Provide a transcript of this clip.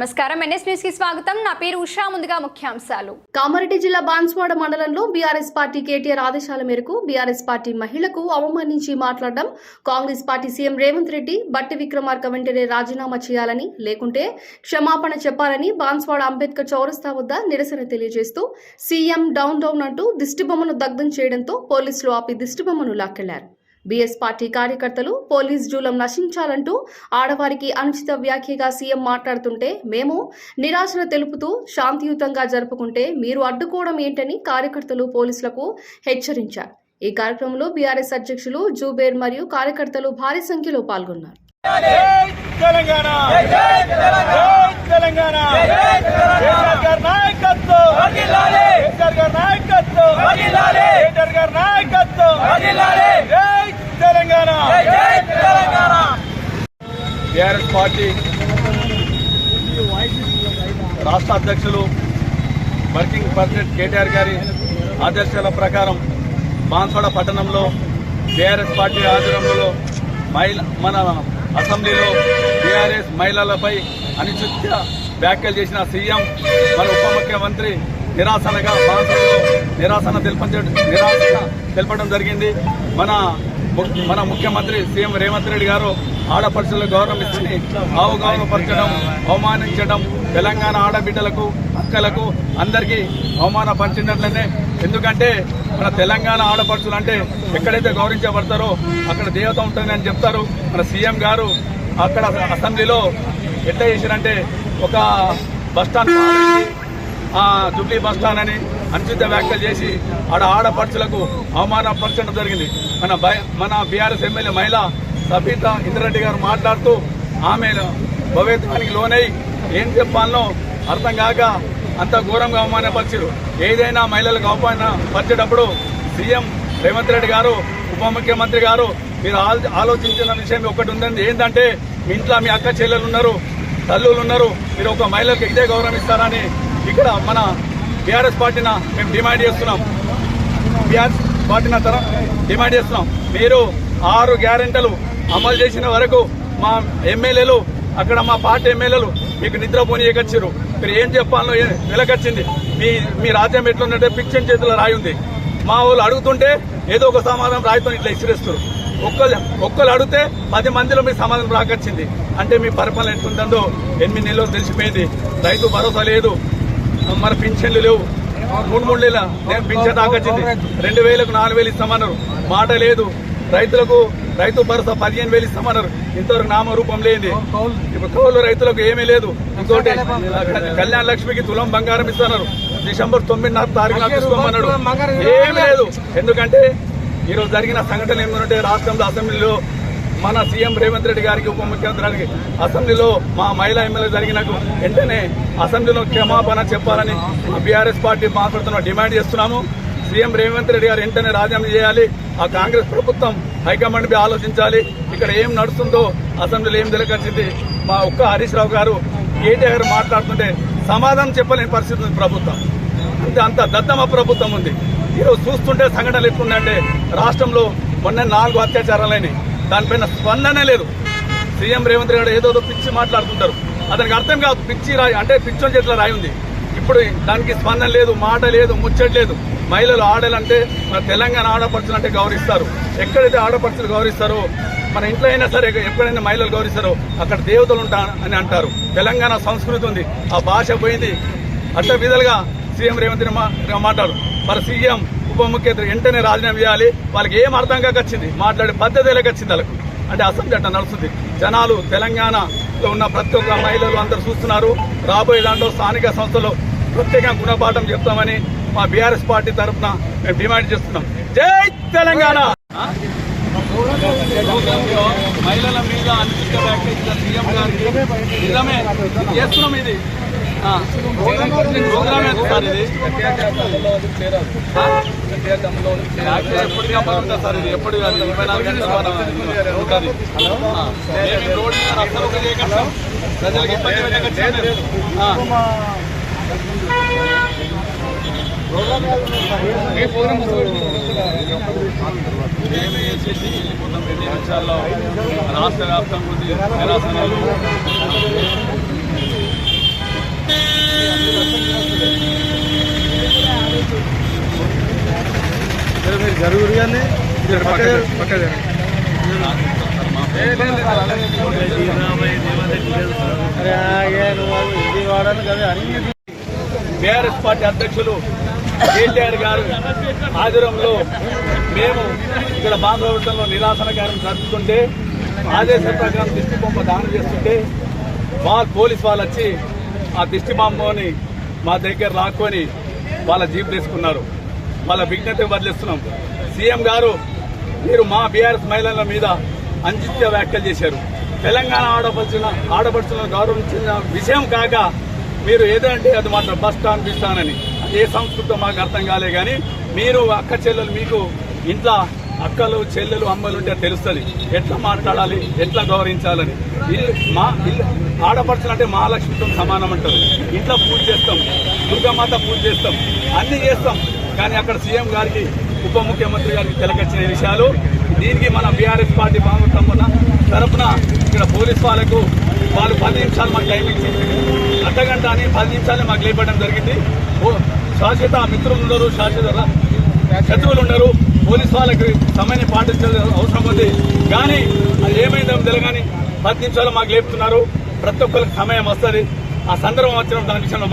నమస్కారం. ఎన్ఎస్ న్యూస్కి స్వాగతం. నా పేరు ఉషా. ముందుగా ముఖ్యాంశాలు. కామారెడ్డి జిల్లా బాన్స్వాడ మండలంలో బీఆర్ఎస్ పార్టీ కేటీఆర్ ఆదేశాల మేరకు బీఆర్ఎస్ పార్టీ మహిళకు అవమానించి మాట్లాడడం కాంగ్రెస్ పార్టీ సీఎం రేవంత్ రెడ్డి బట్టి విక్రమార్క వెంటనే రాజీనామా చేయాలని లేకుంటే క్షమాపణ చెప్పాలని బాన్స్వాడ అంబేద్కర్ చౌరస్తా వద్ద నిరసన తెలియజేస్తూ సీఎం డౌన్ డౌన్ అంటూ దిష్టిబొమ్మను దగ్ధం చేయడంతో పోలీసులు ఆపి దిష్టిబొమ్మను లాక్కెళ్ళారు. బీఎస్ పార్టీ కార్యకర్తలు పోలీస్ జూలం నశించాలంటూ ఆడవారికి అనుచిత వ్యాఖ్యగా సీఎం మాట్లాడుతుంటే మేము నిరాశను తెలుపుతూ శాంతియుతంగా జరుపుకుంటే మీరు అడ్డుకోవడం ఏంటని కార్యకర్తలు పోలీసులకు హెచ్చరించారు. ఈ కార్యక్రమంలో బీఆర్ఎస్ అధ్యక్షులు జూబేర్ మరియు కార్యకర్తలు భారీ సంఖ్యలో పాల్గొన్నారు. తెలంగాణ తెలంగాణ కేసీఆర్ గారి నాయకత్వం కేసీఆర్ గారి నాయకత్వం కేటీఆర్ గారి నాయకత్వం తెలంగాణ టిఆర్ఎస్ పార్టీ రాష్ట్ర అధ్యక్షులు వర్కింగ్ ప్రెసిడెంట్ కేటీఆర్ గారి ఆదేశాల ప్రకారం బాన్సోడ పట్టణంలో టీఆర్ఎస్ పార్టీ ఆధ్వర్యంలో మహిళ మన అసెంబ్లీలో టీఆర్ఎస్ మహిళలపై అనిశ్చిత వ్యాఖ్యలు చేసిన సీఎం మన ఉప ముఖ్యమంత్రి నిరాశనగా భారతంలో నిరాశన తెలిపించడం నిరాశన తెలపడం జరిగింది. మన ము- మన ముఖ్యమంత్రి సీఎం రేవంత్ రెడ్డి గారు ఆడపడుచులకు గౌరవం ఇచ్చి అవగౌరవపరచడం అవమానించడం తెలంగాణ ఆడబిడ్డలకు అక్కలకు అందరికీ అవమానపరిచినట్లనే ఎందుకంటే మన తెలంగాణ ఆడపడుచులు అంటే ఎక్కడైతే గౌరవించబడతారో అక్కడ దేవత ఉంటుందని చెప్తారు. మన సీఎం గారు అక్కడ అసెంబ్లీలో ఎట్లా చేశారంటే ఒక బస్టాండ్ ఆ జుబ్లీ బస్ స్టాండ్ అని అనుచిత వ్యాఖ్యలు చేసి ఆడ ఆడపడుచులకు అవమానపరచడం జరిగింది. మన మన బీఆర్ఎస్ ఎమ్మెల్యే మహిళ సబీత ఇంద్రెడ్డి గారు మాట్లాడుతూ ఆమె భవేత్వానికి లోనై ఏం చెప్పాలనో అర్థం కాక అంత ఘోరంగా అవమానపరిచారు. ఏదైనా మహిళలకు అవమానపరిచేటప్పుడు సీఎం రేవంత్ రెడ్డి గారు ఉప ముఖ్యమంత్రి గారు మీరు ఆలోచించిన విషయం ఒకటి ఉందండి. ఏంటంటే మీ ఇంట్లో మీ అక్క చెల్లెలు ఉన్నారు తల్లులు ఉన్నారు మీరు ఒక మహిళలకు ఇదే గౌరవం ఇస్తారని ఇక్కడ మన బీఆర్ఎస్ పార్టీన మేము డిమాండ్ చేస్తున్నాం. బీఆర్ఎస్ పార్టీన తర డిమాండ్ చేస్తున్నాం. మీరు ఆరు గ్యారెంటీలు అమలు చేసిన వరకు మా ఎమ్మెల్యేలు అక్కడ మా పార్టీ ఎమ్మెల్యేలు మీకు నిద్రపోనీయకొచ్చారు మీరు ఏం చెప్పాలో వెలకచ్చింది మీ మీ రాజ్యం ఎట్లుందంటే పిక్చర్ చేతిలో రాయి ఉంది. మా వాళ్ళు అడుగుతుంటే ఏదో ఒక సమాధానం రాయితో ఇట్లా ఇసిరేస్తారు ఒక్కరు ఒక్కరు అడిగితే పది మందిలో మీ సమాధానం రాకొచ్చింది. అంటే మీ పరిపాలన ఎట్లుంటుందో ఎనిమిది నెలలు తెలిసిపోయింది. రైతు భరోసా లేదు. మన పింఛన్లు లేవు. మూడు మూడు నెలల నేను పింఛన్ దాకొచ్చింది రెండు వేలకు నాలుగు వేలు ఇస్తామన్నారు. మాట లేదు. రైతులకు రైతు భరోసా పదిహేను వేలు ఇస్తామన్నారు. ఇంతవరకు నామరూపం లేని ఇప్పుడు కౌలు రైతులకు ఏమీ లేదు. ఇంకోటి కళ్యాణ లక్ష్మికి తులం బంగారం ఇస్తున్నారు. డిసెంబర్ తొమ్మిదిన్నర తారీఖున తీసుకోమన్నాడు ఏమీ లేదు. ఎందుకంటే ఈరోజు జరిగిన సంఘటన ఏమంటే రాష్ట్రంలో అసెంబ్లీలో మన సీఎం రేవంత్ రెడ్డి గారికి ఉప ముఖ్యమంత్రి అసెంబ్లీలో మా మహిళా ఎమ్మెల్యే జరిగినకు వెంటనే అసెంబ్లీలో క్షమాపణ చెప్పాలని బీఆర్ఎస్ పార్టీ మాట్లాడుతున్న డిమాండ్ చేస్తున్నాము. సీఎం రేవంత్ రెడ్డి గారు వెంటనే రాజీనామా చేయాలి. ఆ కాంగ్రెస్ ప్రభుత్వం హైకమాండ్ మీద ఆలోచించాలి. ఇక్కడ ఏం నడుస్తుందో అసెంబ్లీలో ఏం తెలియకొచ్చింది మా ఒక్క హరీష్ రావు గారు కేటీఆర్ గారు మాట్లాడుతుంటే సమాధానం చెప్పలేని పరిస్థితి ఉంది ప్రభుత్వం. అంటే అంత దద్దమ ప్రభుత్వం ఉంది. ఈరోజు చూస్తుంటే సంఘటనలు ఎట్లున్నాయంటే రాష్ట్రంలో మొన్న నాలుగు అత్యాచారాలైనాయి దానిపైన స్పందనే లేదు. సీఎం రేవంత్ రెడ్డి ఏదో పిచ్చి మాట్లాడుతుంటారు. అతనికి అర్థం కాదు పిచ్చి రాయి అంటే పిచ్చోని చేతిలో రాయి ఉంది. ఇప్పుడు దానికి స్పందన లేదు మాట లేదు ముచ్చట లేదు. మహిళలు ఆడాలంటే మన తెలంగాణ ఆడపడుచులు అంటే గౌరవిస్తారు. ఎక్కడైతే ఆడపడుచులు గౌరవిస్తారో మన ఇంట్లో అయినా సరే ఎక్కడైనా మహిళలు గౌరవిస్తారో అక్కడ దేవతలు ఉంటా అని అంటారు. తెలంగాణ సంస్కృతి ఉంది. ఆ భాష పోయింది. అట్ల విధాలుగా సీఎం రేవంత్ రెడ్డి మాట్లాడు. మరి సీఎం ఉప ముఖ్యమంత్రి వెంటనే రాజీనామా చేయాలి. వాళ్ళకి ఏం అర్థం వచ్చింది? మాట్లాడే పద్ధతి వచ్చింది వాళ్ళకు. అంటే అసెంబ్లీ అట్లా నడుస్తుంది. జనాలు తెలంగాణలో ఉన్న ప్రతి ఒక్క మహిళలు అందరూ చూస్తున్నారు. రాబోయే దాంట్లో స్థానిక సంస్థలు ప్రత్యేకంగా గుణపాఠం చెప్తామని మా బీఆర్ఎస్ పార్టీ తరఫున మేము డిమాండ్ చేస్తున్నాం. జై తెలంగాణ! మహిళల మీద అనుచిత వ్యాఖ్యలు సీఎం గారికి నిజమే. చేస్తున్నాం ఇది. ప్రోగ్రామ్ సార్ ఇది. సార్ ఇది? ఎప్పుడు కాదు ఇరవై నాలుగు ఉంటుంది. రోడ్డు ప్రజలకు ఇబ్బంది పెట్టకండి మేమే చేసేసి వెళ్ళిపోతాం రాష్ట్ర వ్యాప్తం మీరు జరుగురు కానీ ఇది బీఆర్ఎస్ పార్టీ అధ్యక్షులు కేటీఆర్ గారు ఆధ్వర్యంలో మేము ఇక్కడ బాంధవంలో నిరాసన కార్యం జరుపుతుంటే ఆదేశ ప్రకారం దిష్టి బొమ్మ దానం చేస్తుంటే మా పోలీస్ వాళ్ళు వచ్చి ఆ దిష్టి బొమ్మని మా దగ్గర లాక్కొని వాళ్ళ జీప్ తీసుకున్నారు. వాళ్ళ విజ్ఞత వదిలేస్తున్నాం. సీఎం గారు మీరు మా బీఆర్ఎస్ మహిళల మీద అంచిత్య వ్యాఖ్యలు చేశారు. తెలంగాణ ఆడపడుచున్న ఆడపడుచులను గౌరవించిన విషయం కాక మీరు ఏదంటే అది మాత్రం బస్ స్టాండ్ బస్ స్టాండ్ అని అది ఏ సంస్కృతం మాకు అర్థం కాలే కానీ మీరు అక్క చెల్లెలు మీకు ఇంట్లో అక్కలు చెల్లెలు అమ్మలు ఉంటే తెలుస్తుంది. ఎట్లా మాట్లాడాలి ఎట్లా గౌరవించాలని. ఇల్లు మా ఇల్లు ఆడపడుచులు అంటే మహాలక్ష్మితో సమానం అంటారు. ఇంట్లో పూజ చేస్తాం దుర్గామాత పూజ చేస్తాం అన్ని చేస్తాం. కానీ అక్కడ సీఎం గారికి ఉప ముఖ్యమంత్రి గారికి తెలకొచ్చిన విషయాలు దీనికి మన బీఆర్ఎస్ పార్టీ బాగుంటామన్న తరపున ఇక్కడ పోలీస్ వాళ్ళకు వాళ్ళు పది నిమిషాలు మాకు టైం ఇచ్చి అర్ధగంట అని పది నిమిషాలు మాకు లేపడం జరిగింది. శాశ్వత మిత్రులు ఉండరు శాశ్వత శత్రువులు ఉండరు. పోలీస్ వాళ్ళకి సమయాన్ని పాటించాల్సిన అవసరం ఉంది. కానీ అది ఏమైందో తెలియగాని పది నిమిషాలు మాకు లేపుతున్నారు. ప్రతి ఒక్కరికి సమయం వస్తుంది. ఆ సందర్భం వచ్చినప్పుడు దాని విషయంలో